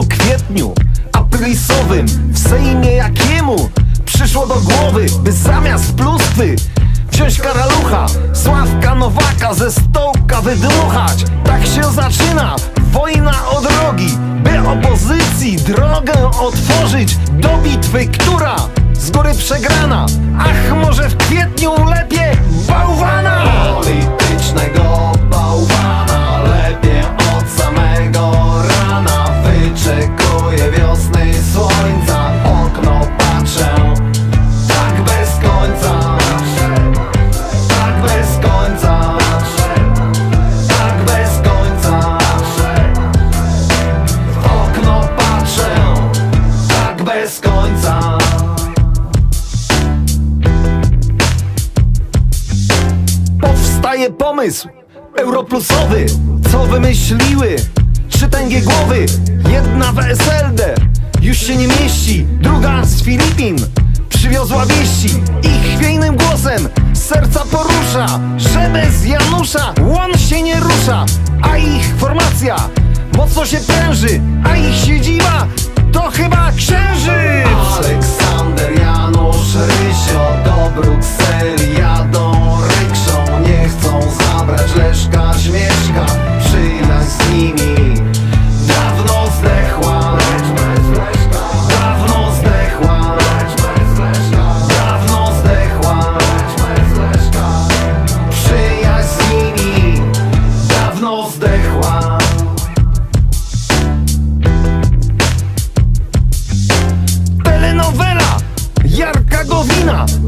kwietniu aprylisowym w Sejmie jakiemu przyszło do głowy, by zamiast pluskwy wziąć karalucha, Sławka Nowaka ze stołka wydmuchać. Tak się zaczyna wojna o drogi, by opozycji drogę otworzyć do bitwy, która z góry przegrana. Ach, może w kwietniu lepiej bez końca. Powstaje pomysł europlusowy. Co wymyśliły? Trzy tęgie głowy Jedna w SLD już się nie mieści Druga z Filipin. Przywiozła wieści Ich chwiejnym głosem serca porusza. Że bez Janusza łon się nie rusza A ich formacja mocno się pręży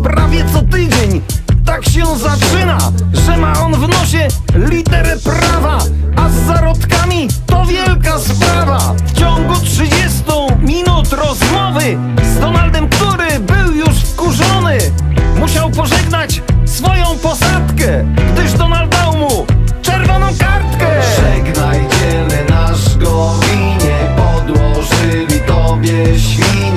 Prawie co tydzień. Tak się zaczyna Że ma on w nosie literę prawa A z zarodkami to wielka sprawa. W ciągu 30 minut rozmowy Z Donaldem, który był już wkurzony Musiał pożegnać swoją posadkę Gdyż Donald dał mu czerwoną kartkę. Żegnaj dzielny nasz gowinie Podłożyli tobie świnie.